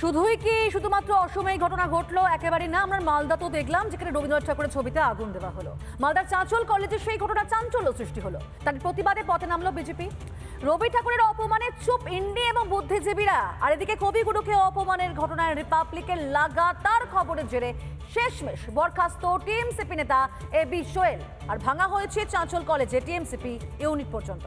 শুধুই কি শুধুমাত্র অসময়ে ঘটনা ঘটলো? একেবারে না, আমরা মালদা তো দেখলাম, যেখানে রবীন্দ্রনাথ ঠাকুরের ছবিতে আগুন দেওয়া হলো। মালদার চাঁচল কলেজে সেই ঘটনা চাঞ্চল্য সৃষ্টি হলো। তার প্রতিবাদে পথে নামলো বিজেপি। রবি ঠাকুরের অপমানে চুপ ইন্ডি এবং বুদ্ধিজীবীরা। আর এদিকে কবিগুরুকে অপমানের ঘটনায় রিপাবলিকের লাগাতার খবরের জেরে শেষমেশ বরখাস্ত টিএমসিপি নেতা এ বি সোয়েল আর ভাঙা হয়েছে চাঁচল কলেজে টিএমসিপি ইউনিট পর্যন্ত।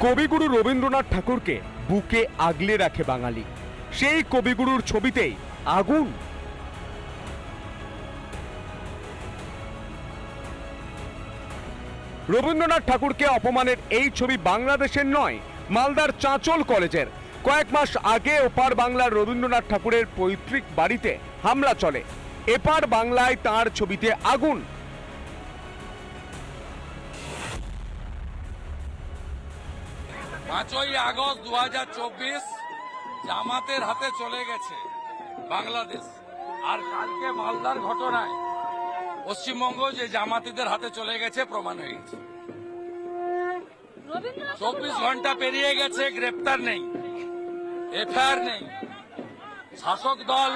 কবিগুরু রবীন্দ্রনাথ ঠাকুরকে বুকে আগলে রাখে বাঙালি। সেই কবিগুরুর ছবিতেই আগুন। রবীন্দ্রনাথ ঠাকুরকে অপমানের এই ছবি বাংলাদেশের নয়, মালদার চাঁচল কলেজের। কয়েক মাস আগে ওপার বাংলার রবীন্দ্রনাথ ঠাকুরের পৈতৃক বাড়িতে হামলা চলে। এপার বাংলায় তার ছবিতে আগুন। পাঁচই আগস্ট দু হাজার চব্বিশ জামাতের হাতে চলে গেছে বাংলাদেশ। আর কালকে মালদার ঘটনায় পশ্চিমবঙ্গ যে জামাতিদের হাতে চলে গেছে প্রমাণ হয়ে গেছে। চব্বিশ ঘণ্টা পেরিয়ে গেছে, গ্রেপ্তার নেই, এফআইআর নেই। শাসক দল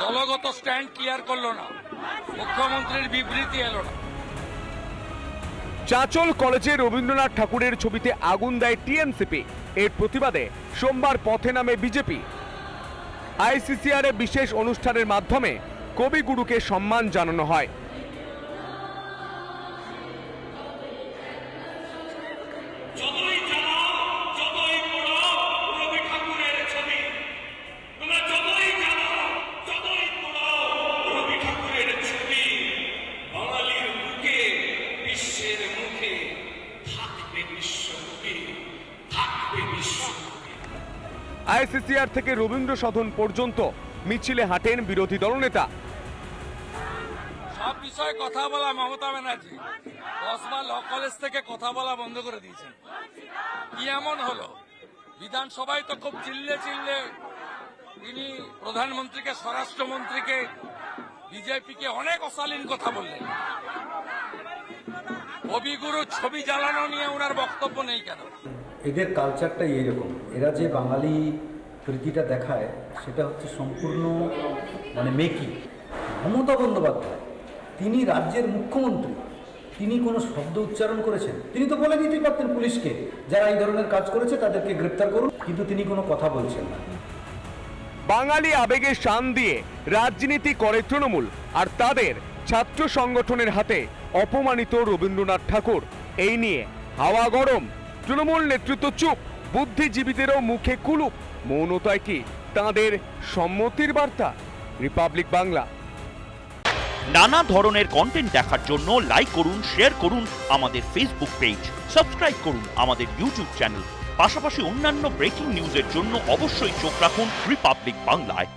দলগত স্ট্যান্ড ক্লিয়ার করল না, মুখ্যমন্ত্রীর বিবৃতি এলো না। চাঁচল কলেজে রবীন্দ্রনাথ ঠাকুরের ছবিতে আগুন দেয় টিএমসিপি। এর প্রতিবাদে সোমবার পথে নামে বিজেপি। আইসিসিআর বিশেষ অনুষ্ঠানের মাধ্যমে কবিগুরুকে সম্মান জানানো হয়। আইসিসিআর থেকে রবীন্দ্র সদন পর্যন্ত মিছিলে হাঁটেন বিরোধী দলনেতা। সব বিষয়ে কথা বলা মমতা ব্যানার্জি। দশবার ল কলেজ থেকে কথা বলা বন্ধ করে দিয়েছেন। কি এমন হলো? বিধানসভায় তো খুব চিল্লে চিল্লে তিনি প্রধানমন্ত্রীকে, স্বরাষ্ট্রমন্ত্রীকে, বিজেপিকে অনেক অশালীন কথা বললেন। কবিগুরু ছবি জ্বালানো নিয়ে ওনার বক্তব্য নেই কেন? এদের কালচারটাই এইরকম। এরা যে বাঙালি প্রীতিটা দেখায়, সেটা হচ্ছে সম্পূর্ণ মানে মেকি। মমতা বন্দ্যোপাধ্যায়, তিনি রাজ্যের মুখ্যমন্ত্রী। তিনি কোনো শব্দ উচ্চারণ করেছেন? তিনি তো বলে দিতেই পারতেন পুলিশকে, যারা এই ধরনের কাজ করেছে তাদেরকে গ্রেপ্তার করুন। কিন্তু তিনি কোনো কথা বলছেন না। বাঙালি আবেগে শান দিয়ে রাজনীতি করে তৃণমূল, আর তাদের ছাত্র সংগঠনের হাতে অপমানিত রবীন্দ্রনাথ ঠাকুর। এই নিয়ে হাওয়া গরম। তৃণমূল নেতৃত্ব চুপ। বুদ্ধিজীবীদেরও মুখে কুলুপ মৌনতায় কি তাদের সম্মতির বার্তা? রিপাবলিক বাংলা। নানা ধরনের কন্টেন্ট দেখার জন্য লাইক করুন শেয়ার করুন আমাদের ফেসবুক পেজ সাবস্ক্রাইব করুন আমাদের ইউটিউব চ্যানেল পাশাপাশি অন্যান্য ব্রেকিং নিউজের জন্য অবশ্যই চোখ রাখুন রিপাবলিক বাংলায়